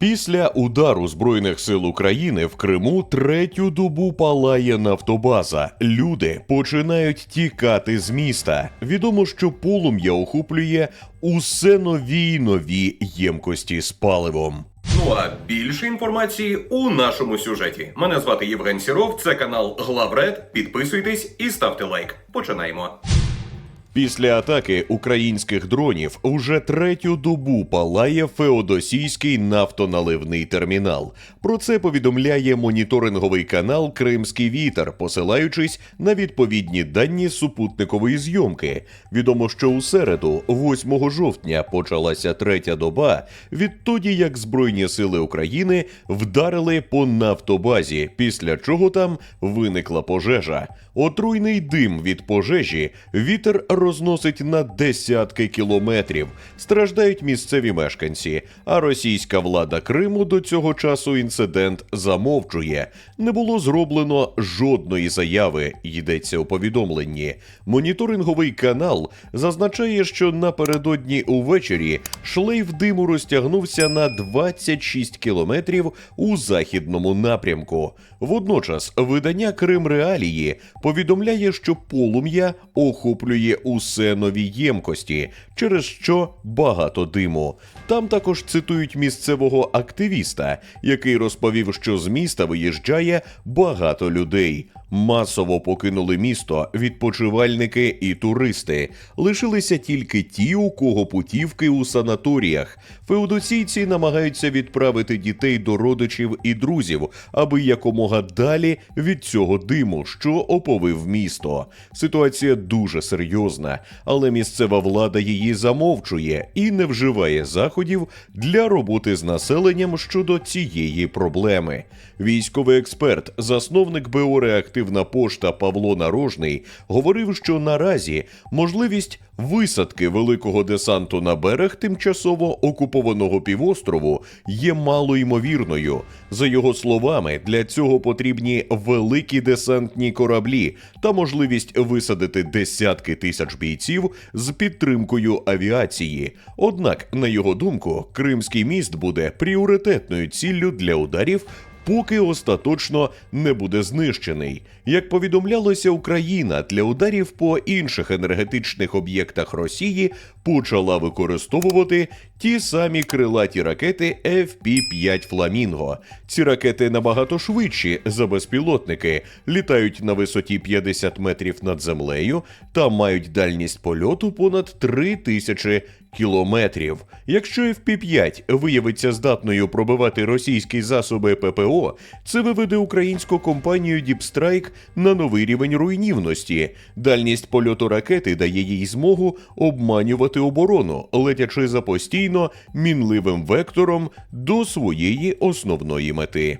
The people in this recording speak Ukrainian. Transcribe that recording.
Після удару збройних сил України в Криму третю добу палає нафтобаза. Люди починають тікати з міста. Відомо, що полум'я охоплює усе нові й нові ємкості з паливом. Ну а більше інформації у нашому сюжеті. Мене звати Євген Сіров, це канал Главред. Підписуйтесь і ставте лайк. Починаємо. Після атаки українських дронів уже третю добу палає Феодосійський нафтоналивний термінал. Про це повідомляє моніторинговий канал Кримський вітер, посилаючись на відповідні дані супутникової зйомки. Відомо, що у середу, 8 жовтня, почалася третя доба відтоді, як Збройні сили України вдарили по нафтобазі, після чого там виникла пожежа. Отруйний дим від пожежі вітер розносить на десятки кілометрів. Страждають місцеві мешканці. А російська влада Криму до цього часу інцидент замовчує. Не було зроблено жодної заяви. Йдеться у повідомленні. Моніторинговий канал зазначає, що напередодні увечері шлейф диму розтягнувся на 26 кілометрів у західному напрямку. Водночас видання Крим Реалії повідомляє, що полум'я охоплює усе нові ємкості, через що багато диму. Там також цитують місцевого активіста, який розповів, що з міста виїжджає багато людей. Масово покинули місто відпочивальники і туристи. Лишилися тільки ті, у кого путівки у санаторіях. Феодосійці намагаються відправити дітей до родичів і друзів, аби якомога далі від цього диму, що оповив місто. Ситуація дуже серйозна, але місцева влада її замовчує і не вживає заходів для роботи з населенням щодо цієї проблеми. Військовий експерт, засновник БО «Реактивна пошта Павло Нарожний, говорив, що наразі можливість висадки великого десанту на берег тимчасово окупованого півострову є малоймовірною. За його словами, для цього потрібні великі десантні кораблі та можливість висадити десятки тисяч бійців з підтримкою авіації. Однак, на його думку, Кримський міст буде пріоритетною ціллю для ударів поки остаточно не буде знищений. Як повідомлялося, Україна для ударів по інших енергетичних об'єктах Росії почала використовувати ті самі крилаті ракети FP-5 Фламінго. Ці ракети набагато швидші за безпілотники, літають на висоті 50 метрів над землею та мають дальність польоту понад 3 тисячі кілометрів. Якщо FP-5 виявиться здатною пробивати російські засоби ППО, це виведе українську компанію Strike на новий рівень руйнівності. Дальність польоту ракети дає їй змогу обманювати оборону, летячи за постійно мінливим вектором до своєї основної мети.